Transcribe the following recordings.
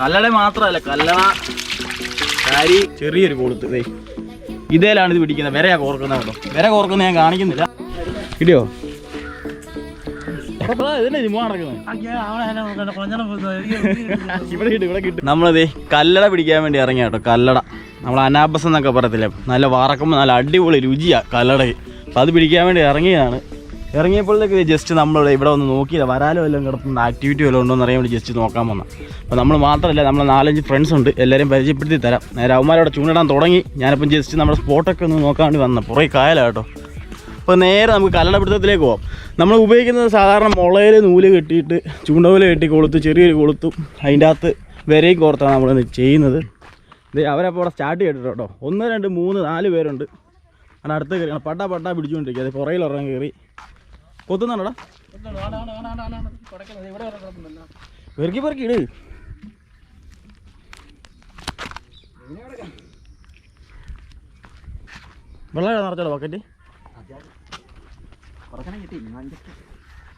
കല്ലട മാത്രമല്ല കല്ലട കാരി ചെറിയൊരു കൊളുത്ത്. ഇതേലാണ് ഇത് പിടിക്കുന്നത്. വിരയാ കോർക്കുന്നത് കേട്ടോ. വിര കോർക്കുന്നത് ഞാൻ കാണിക്കുന്നില്ല. കിട്ടും. നമ്മളതേ കല്ലട പിടിക്കാൻ വേണ്ടി ഇറങ്ങിയ കേട്ടോ കല്ലട. നമ്മൾ അനാബസ് എന്നൊക്കെ പറയത്തില്ലേ? നല്ല വറക്കുമ്പോൾ നല്ല അടിപൊളി രുചിയാണ് കല്ലട. അപ്പം അത് പിടിക്കാൻ വേണ്ടി ഇറങ്ങിയതാണ്. ഇറങ്ങിയപ്പോഴത്തേക്ക് ജസ്റ്റ് നമ്മളിവിടെ ഇവിടെ ഒന്ന് നോക്കിയില്ല. വരാലോ എല്ലാം കിടക്കുന്ന ആക്ടിവിറ്റി വല്ലതും ഉണ്ടോ എന്ന് അറിയാൻ വേണ്ടി ജസ്റ്റ് നോക്കാൻ വന്ന. അപ്പോൾ നമ്മൾ മാത്രമല്ല നമ്മൾ നാലഞ്ച് ഫ്രണ്ട്സ് ഉണ്ട്. എല്ലാവരെയും പരിചയപ്പെടുത്തി തരാം. നേരെ അവന്മാരവിടെ ചൂണ്ടിടാൻ തുടങ്ങി. ഞാനിപ്പം ജസ്റ്റ് നമ്മുടെ സ്പോട്ടൊക്കെ ഒന്ന് നോക്കാൻ വേണ്ടി വന്ന പുറകെ കായലാണ് കേട്ടോ. അപ്പോൾ നേരെ നമുക്ക് കല്ലടപിടുത്തത്തിലേക്ക് പോകാം നമ്മൾ ഉപയോഗിക്കുന്നത് സാധാരണ മുളയിൽ നൂൽ കെട്ടിയിട്ട് ചൂണ്ടവല കെട്ടി കൊളുത്ത് ചെറിയൊരു കൊളുത്തും അതിന്റെ അകത്ത് വരെയും കോർത്താണ് നമ്മൾ ചെയ്യുന്നത്. ഇത് അവരപ്പോൾ അവിടെ സ്റ്റാർട്ട് ചെയ്തിട്ട് കേട്ടോ. ഒന്ന് രണ്ട് മൂന്ന് നാല് പേരുണ്ട്. അവിടെ അടുത്ത് കയറി പട്ടാ പട്ടാ പിടിച്ചുകൊണ്ടിരിക്കുക. അത് പുറയിൽ കയറി. കൊത്തുന്നുണ്ടോടാ പെറുക്കി പെറുക്കി ഇട്. വെള്ളം നിറച്ചോളൂ ബക്കറ്റ്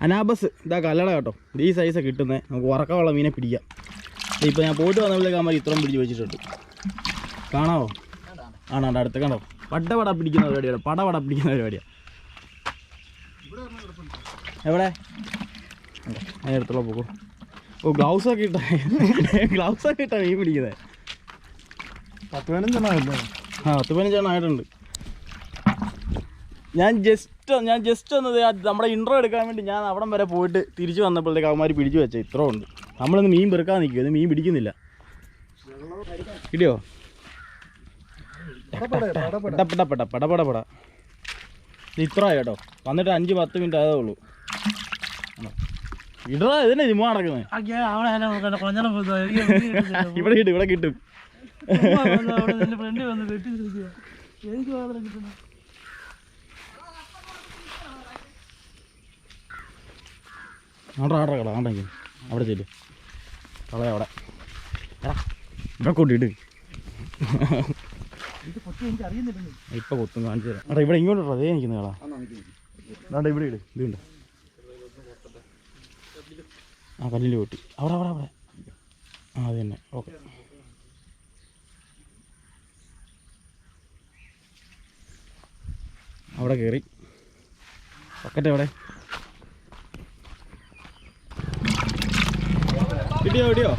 അനാബസ് ഇതാ കല്ലട കേട്ടോ. ഈ സൈസ് കിട്ടുന്നത് നമുക്ക് ഉറക്കമുള്ള മീനെ പിടിക്കാം. ഇപ്പോൾ ഞാൻ പോയിട്ട് വന്നപ്പോഴേക്ക് അമ്മ ഇത്രയും പിടിച്ച് വെച്ചിട്ടുണ്ട്. കാണാവോ? ആണോ അടുത്ത് കണ്ടോ? പടപട പട പിടിക്കുന്ന പരിപാടിയാണ് പടപട പട പിടിക്കുന്ന പരിപാടിയാണ്. എവിടെ? ഞാൻ എടുത്തോളാം പോകൂ ഓ ഗ്ലൗസ് ഒക്കെ ഇട്ട ഗ്ലൗസ് ഒക്കെ ഇട്ടാ മീൻ പിടിക്കുന്നത് പത്ത് പതിനഞ്ചെണ്ണമല്ലേ ആ പത്ത് പതിനഞ്ചെണ്ണം ആയിട്ടുണ്ട്. ഞാൻ ജസ്റ്റ് ഞാൻ ജസ്റ്റ് വന്നത് നമ്മുടെ ഇൻട്രോ എടുക്കാൻ വേണ്ടി ഞാൻ അവിടം വരെ പോയിട്ട് തിരിച്ചു വന്നപ്പോഴത്തേക്ക് അവന്മാർ പിടിച്ചു വെച്ചാൽ ഇത്ര ഉണ്ട് നമ്മളിന്ന് മീൻ പെറുക്കാൻ നിൽക്കുക ഇത് മീൻ പിടിക്കുന്നില്ല. കിട്ടിയോ? പെട്ട പെട്ട പെട്ട പെട. പെട പെട ഇത് ഇത്ര കേട്ടോ. വന്നിട്ട് അഞ്ച് പത്ത് മിനിറ്റ് ആയതേ ഉള്ളൂ. ഇതിനെ ജിമ്മ നടക്കുന്നത് ഇവിടെ കിട്ടും ഇവിടെ കിട്ടും. എനിക്ക് കട ആണ്ടെങ്കിൽ അവിടെ ചെല്ലു. കളയ അവിടെ. ഇവിടെ എനിക്ക് അറിയുന്നില്ലെന്ന്. ഇപ്പൊ കൊത്തും കാണിച്ചു തരാം. ഇവിടെ ഇങ്ങോട്ട് അതേ നിൽക്കുന്ന കളാ ഇവിടെ ഇട്. ഇതുണ്ട് ആ കല്ലിൽ പൊട്ടി. അവിടെ അവിടെ അവിടെ. ആ അത് തന്നെ. ഓക്കെ. അവിടെ കയറി പക്കറ്റ് എവിടെ? കിട്ടിയോ കിട്ടിയോ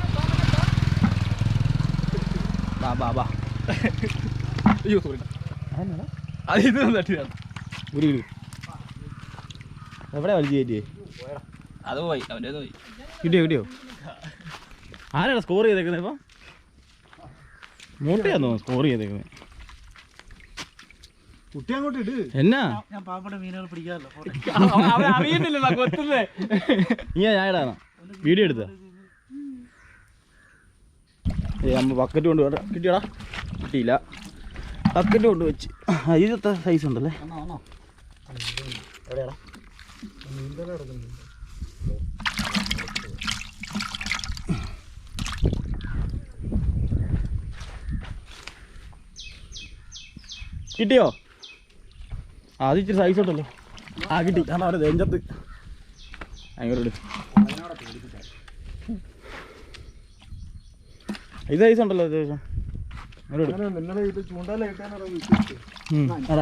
ബാ ബാ ബാ. അയ്യോ സോറി അത് ഇത് തട്ടിയാണ് ഒരു ഒരു എവിടെ വലിച്ചു കയറ്റിയേ? അത് പോയി അവന്റെ പോയി. കിട്ടിയോ കിട്ടിയോ? ആരാണ് സ്കോർ ചെയ്തേക്കുന്നത് ഇപ്പം? മൂട്ടയാന്നോ സ്കോർ ചെയ്തേക്കുന്നത്? കുട്ടി അങ്ങോട്ട് ഇട്. എന്നാ? ഞാൻ പാപ്പട മീനുകൾ പിടിക്കാറില്ല അറിയുന്നില്ല കൊത്തുന്നേ. ഇങ്ങനെ ഞാൻ ഇടാനാ വീഡിയോ എടുത്ത? ഏ അമ്മ ബക്കറ്റ് കൊണ്ട് വേണ്ട. കിട്ടിയടാ? കിട്ടിയില്ല. ബക്കറ്റ് കൊണ്ട് വെച്ച്. സൈസ് ഉണ്ടല്ലേ? എവിടെയാടാ? കിട്ടിയോ? ആ അത് ഇച്ചിരി സൈസ് ഉണ്ടല്ലോ ആ കിട്ടി. കാരണം അവരെ നെഞ്ചത്ത്. അങ്ങോട്ട് ഇത് സൈസ് ഉണ്ടല്ലോ അത്യാവശ്യം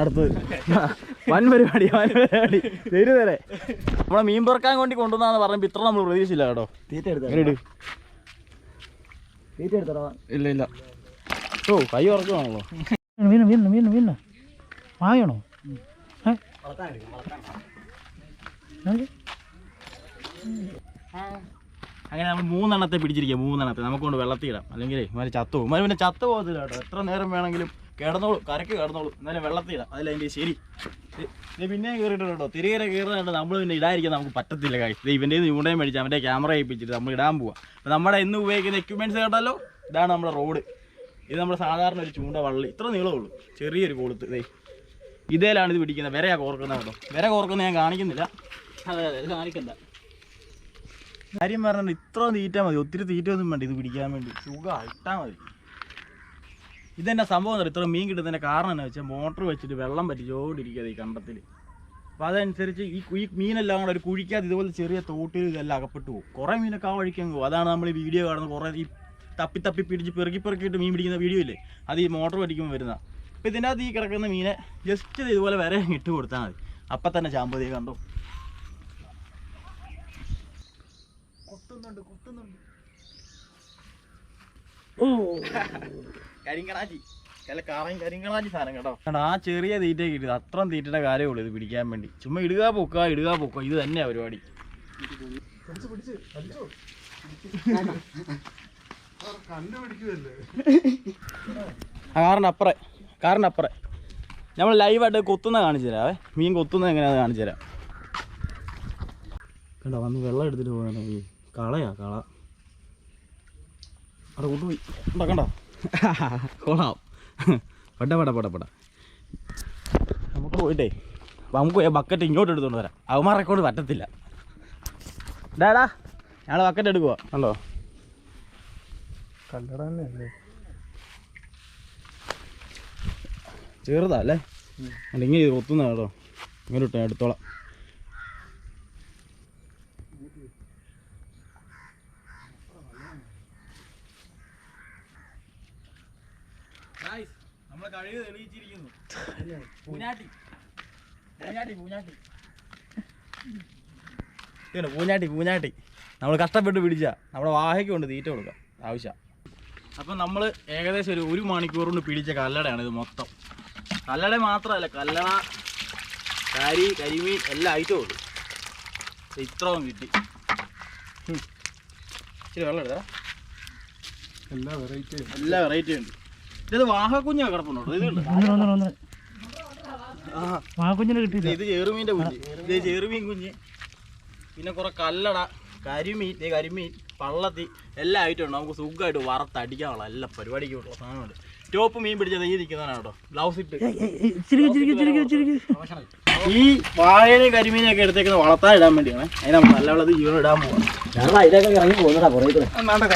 അടുത്തത് വൻ പരിപാടി വൻ പരിപാടി. തരു തരെ നമ്മളെ മീൻ പെറുക്കാൻ വേണ്ടി കൊണ്ടുവന്നാന്ന് പറഞ്ഞപ്പോൾ ഇത്ര നമ്മൾ പ്രതീക്ഷിച്ചില്ല കേട്ടോ. തീറ്റ ഇല്ല ഇല്ല. ഓ കൈ ഉറക്കുവാണല്ലോ. മീന മീന മീന മീന നോക്ക്. അങ്ങനെ നമ്മൾ മൂന്നെണ്ണത്തെ പിടിച്ചിരിക്കുക മൂന്നെണ്ണത്തെ. നമുക്ക് കൊണ്ട് വെള്ളത്തിൽ ഇടാം അല്ലെങ്കിൽ ഇമാര് ചത്തു പോകും പിന്നെ ചത്തു പോകത്തില്ല കേട്ടോ. എത്ര നേരം വേണമെങ്കിലും കിടന്നോളൂ കരക്ക് കിടന്നോളൂ. എന്നാലും വെള്ളത്തിൽ ഇടാം അതല്ല അതിന്റെ ശരി പിന്നെ കയറിയിട്ടുണ്ട് കേട്ടോ. തിരികെ കയറുന്നുണ്ട് നമ്മൾ പിന്നെ ഇടാതിരിക്കാൻ നമുക്ക് പറ്റത്തില്ല കാര്യം ഇവന്റെ ചൂണ്ടയും മേടിച്ച് അവന്റെ ക്യാമറ ഏൽപ്പിച്ചിട്ട് നമ്മൾ ഇടാൻ പോവാം. അപ്പം നമ്മുടെ ഇന്ന് ഉപയോഗിക്കുന്ന എക്യുപ്മെന്റ്സ് കേട്ടല്ലോ? ഇതാണ് നമ്മുടെ റോഡ് ഇത് നമ്മുടെ സാധാരണ ഒരു ചൂണ്ട വള്ളി. ഇത്ര നീളമുള്ളൂ ചെറിയൊരു കൊളുത്ത്. ഇതേ ഇതേലാണ് ഇത് പിടിക്കുന്നത്. വിരയാ കോർക്കുന്നത് കേട്ടോ. വിര കോർക്കുന്നത് ഞാൻ കാണിക്കുന്നില്ല. അതെ അതെ ഇത് കാണിക്കണ്ട. കാര്യം പറഞ്ഞാൽ ഇത്ര തീറ്റ മതി. ഒത്തിരി തീറ്റ ഒന്നും വേണ്ട ഇത് പിടിക്കാൻ വേണ്ടി. സുഖം ഇട്ടാൽ മതി. ഇതെന്നെ സംഭവം ഇത്ര മീൻ കിട്ടുന്നതിന്റെ കാരണം എന്നു വെച്ചാൽ മോട്ടർ വെച്ചിട്ട് വെള്ളം പറ്റിച്ചോണ്ടിരിക്കുക ഈ കണ്ടത്തിൽ അപ്പോൾ അതനുസരിച്ച് ഈ ഈ മീനെല്ലാം കൂടെ ഒരു കുഴിക്കാതെ ഇതുപോലെ ചെറിയ തോട്ടിൽ ഇതെല്ലാം അകപ്പെട്ടു പോകും കുറേ മീനൊക്കെ ആ വഴിക്ക് അങ്ങ് പോകും അതാണ് നമ്മൾ ഈ വീഡിയോ കാണുന്നത് കുറേ ഈ തപ്പി തപ്പി പിടിച്ച് പെറുക്കി പെറുക്കിയിട്ട് മീൻ പിടിക്കുന്ന വീഡിയോ ഇല്ലേ? അത് ഈ മോട്ടർ പഠിക്കുമ്പോൾ വരുന്ന അപ്പോൾ ഇതിന്റെ അകത്ത് ഈ കിടക്കുന്ന മീനെ ജസ്റ്റ് ഇതുപോലെ വരെ ഇട്ട് കൊടുത്താൽ മതി. അപ്പം തന്നെ ചാമ്പതി കണ്ടോ? കൊത്തുന്നുണ്ട് കൊത്തുന്നുണ്ട് ഓ കരിങ്കണാച്ചി. ചില കാറൻ കരിങ്കണാച്ചി സാധനം കേട്ടോ. ആ ചെറിയ തീറ്റ കിട്ടിയത് അത്രയും തീറ്റയുടെ കാര്യമുള്ളൂ ഇത് പിടിക്കാൻ വേണ്ടി. ചുമ്മാ ഇടുക പൊക്കുക ഇടുക പൊക്കുക ഇത് തന്നെയാ പരിപാടി. കാറിന്റെ അപ്പുറേ കാറിന്റെ അപ്പുറം നമ്മൾ ലൈവായിട്ട് കൊത്തുന്ന കാണിച്ചു തരാവേ. മീൻ കൊത്തുന്ന എങ്ങനെയാണെന്ന് കാണിച്ചു തരാം. കണ്ടോ വന്ന് വെള്ളം എടുത്തിട്ട് പോകണേ ഈ കളയാ കള. അവിടെ കൊണ്ടുപോയി. ഉണ്ടാക്കണ്ട കണ്ടോ? കൊള്ളാം. പട പട പട പട. നമുക്ക് പോയിട്ടേ. അപ്പം നമുക്ക് പോയി ബക്കറ്റ് ഇങ്ങോട്ട് എടുത്തുകൊണ്ട് വരാം. അവന്മാരെ കൊണ്ട് പറ്റത്തില്ല. ഡാടാ ഞങ്ങൾ ബക്കറ്റ് എടുക്കുക കണ്ടോ? കല്ലട തന്നെയല്ലേ? ചെറുതാ അല്ലേ അല്ലെങ്കിൽ ഇത് ഒത്തുന്ന കേട്ടോ. ഇങ്ങനെ ഇട്ടോ എടുത്തോളാം. പൂഞ്ഞാട്ടി. പൂഞ്ഞാട്ടി നമ്മൾ കഷ്ടപ്പെട്ട് പിടിച്ച നമ്മുടെ വാഹയ്ക്ക് കൊണ്ട് തീറ്റ കൊടുക്കാം. ആവശ്യം. അപ്പം നമ്മൾ ഏകദേശം ഒരു ഒരു മണിക്കൂർ കൊണ്ട് പിടിച്ച കല്ലടയാണ് ഇത് മൊത്തം. കല്ലട മാത്രമല്ല കല്ലട കരി കരിമീൻ എല്ലാം ഐറ്റവും ഉണ്ട്. ഇത്രയും കിട്ടി. ഇച്ചിരി വെള്ളം എടുത്താ. എല്ലാ വെറൈറ്റി എല്ലാ വെറൈറ്റിയും ഉണ്ട്. ഇത് വാഹക്കുഞ്ഞാ കിടപ്പുണ്ടോ ആ. മാക്കുഞ്ഞിനെ കിട്ടിയില്ല. ഇത് ചെറുമീന്റെ കുഞ്ഞ്. ഇത് ചെറുമീൻ കുഞ്ഞ്. പിന്നെ കുറെ കല്ലട കരിമീൻ കരിമീൻ പള്ളത്തി എല്ലാം ആയിട്ടുണ്ട് ഉണ്ട്. നമുക്ക് സുഖമായിട്ട് വറുത്തടിക്കാനുള്ള എല്ലാ പരിപാടിക്കുള്ള സാധനമുണ്ട് ടോപ്പ് മീൻ പിടിച്ചത് ഈ നിൽക്കുന്നതാണ് കേട്ടോ. ഗ്ലൗസ് ഇട്ട്. ഈ വാഴയിലും കരിമീനും ഒക്കെ എടുത്തേക്കുന്നത് വളർത്താൻ ഇടാൻ വേണ്ടിയാണ്. അതിന് നമ്മൾ നല്ല വെള്ളത്തിൽ ജീവനം ഇടാൻ പോവാം. ഞങ്ങൾ അതിലൊക്കെ ഇറങ്ങി പോകുന്നതാ കുറേ അപ്പൊ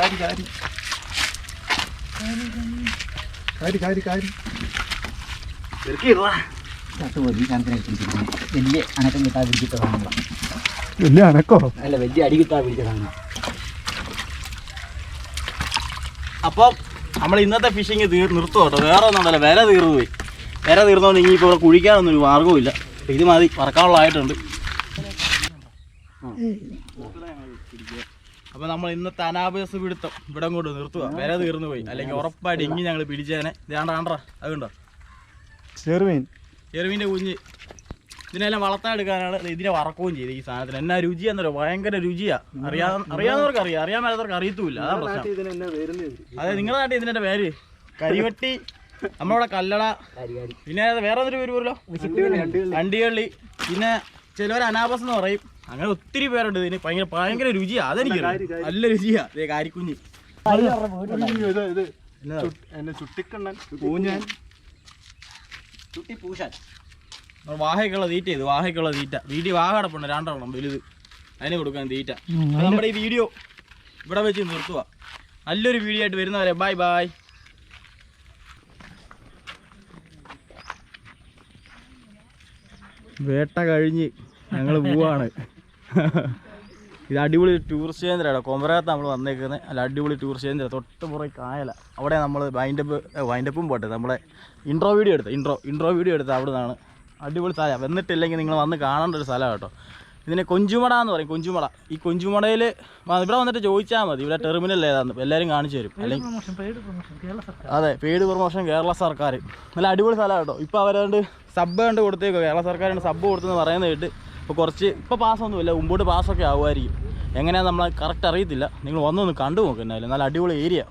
കാര്യം കാര്യം വലിയ അനക്കം പിടിച്ചിട്ട് വലിയ അനക്കോ? അല്ല വലിയ അടി അപ്പം നമ്മൾ ഇന്നത്തെ ഫിഷിങ് തീർ നിർത്തും കേട്ടോ വേറെ ഒന്നും ഉണ്ടല്ലോ വില തീർന്നു പോയി. വില തീർന്നുകൊണ്ട് ഇനി ഇപ്പോൾ ഇവിടെ കുഴിക്കാനൊന്നും ഒരു മാർഗവും ഇല്ല. ഇത് മതി പറക്കാനുള്ളതായിട്ടുണ്ട് അപ്പോൾ നമ്മൾ ഇന്നത്തെ അനാഭ്യാസ പിടുത്തം ഇവിടെ കൊണ്ട് നിർത്തുക വില തീർന്നു പോയി. അല്ലെങ്കിൽ ഉറപ്പായിട്ട് ഇങ്ങി ഞങ്ങൾ പിടിച്ചേനെ. ഇതാണ്ടാണ്ടാ അതുണ്ടോ? ചെറുമീൻ. ചെറുമീന്റെ കുഞ്ഞ്. ഇതിനെല്ലാം വളർത്താൻ എടുക്കാനാണ് ഇതിനെ വറക്കുകയും ചെയ്ത് ഈ സാധനത്തിന്. എന്നാ രുചി എന്നൊരു ഭയങ്കര രുചിയാ. അറിയാ അറിയാവുന്നവർക്ക് അറിയാം. അറിയാൻ മേലാത്തവർക്ക് അറിയത്തില്ല അതാ പ്രശ്നം. അതെ നിങ്ങളുടെ നാട്ടിൽ ഇതിന്റെ പേര്? കരിവട്ടി നമ്മളവിടെ കല്ലട പിന്നെ വേറെ ഒരു പേര് പോലോ അണ്ടികള്ളി. പിന്നെ ചിലവർ അനാബസ് എന്ന് പറയും. അങ്ങനെ ഒത്തിരി പേരുണ്ട് ഇതിന്. ഭയങ്കര ഭയങ്കര രുചിയാ. അതെനിക്ക് നല്ല രുചിയാ. കാരിക്കുഞ്ഞ്. ഇത്? എന്നെ? ചുട്ടിക്കണ്ണൻ പൂഞ്ഞാൻ. ചുട്ടി പൂശാൻ വാഹയ്ക്കുള്ള തീറ്റ ഇത് വാഹയ്ക്കുള്ള തീറ്റ. വീട്ടിൽ വാഹ കിടപ്പുണ്ട് രണ്ടെണ്ണം വലുത്. അതിന് കൊടുക്കാൻ തീറ്റ. നമ്മുടെ ഈ വീഡിയോ ഇവിടെ വെച്ച് നിർത്തുക നല്ലൊരു വീഡിയോ ആയിട്ട് വരുന്നവരെ ബൈ ബൈ വേട്ട കഴിഞ്ഞ് ഞങ്ങൾ പോവാണ്. ഇത് അടിപൊളി ടൂറിസ്റ്റ് കേന്ദ്രമാണ് കൊമ്പരകത്ത് നമ്മൾ വന്നേക്കുന്നത് അല്ല അടിപൊളി ടൂറിസ്റ്റ് കേന്ദ്രം. തൊട്ട് പുറകെ കായല. അവിടെ നമ്മൾ വൈൻഡപ്പ് വൈൻഡപ്പും പോട്ടെ. നമ്മളെ ഇൻട്രോ വീഡിയോ എടുത്ത് ഇൻട്രോ ഇൻട്രോ വീഡിയോ എടുത്ത് അവിടെ നിന്നാണ് അടിപൊളി സ്ഥലമാണ് വന്നിട്ടില്ലെങ്കിൽ നിങ്ങൾ വന്ന് കാണേണ്ട ഒരു സ്ഥലമാണ് കേട്ടോ. ഇതിനെ കൊഞ്ചുമട എന്ന് പറയും കൊഞ്ചുമട. ഈ കൊഞ്ചുമടയിൽ ഇവിടെ വന്നിട്ട് ചോദിച്ചാൽ മതി. ഇവിടെ ടെർമിനൽ ഏതാന്ന്. എല്ലാവരും കാണിച്ചു തരും. അല്ലെങ്കിൽ അതെ പെയ്ഡ് പ്രൊമോഷൻ കേരള സർക്കാർ. നല്ല അടിപൊളി സ്ഥലമാണ് കേട്ടോ. ഇപ്പോൾ അവരതുകൊണ്ട് സബ് കണ്ട് കൊടുത്തേക്കോ. കേരള സർക്കാരിന്റെ സബ് കൊടുത്തെന്ന് പറയുന്നത് കേട്ട് ഇപ്പോൾ കുറച്ച് ഇപ്പോൾ പാസ്സൊന്നുമില്ല മുമ്പോട്ട് പാസ്സൊക്കെ ആവുമായിരിക്കും. എങ്ങനെയാണെന്ന് നമ്മൾ കറക്റ്റ് അറിയത്തില്ല. നിങ്ങൾ വന്നൊന്ന് കണ്ടു നോക്ക് നല്ല അടിപൊളി ഏരിയ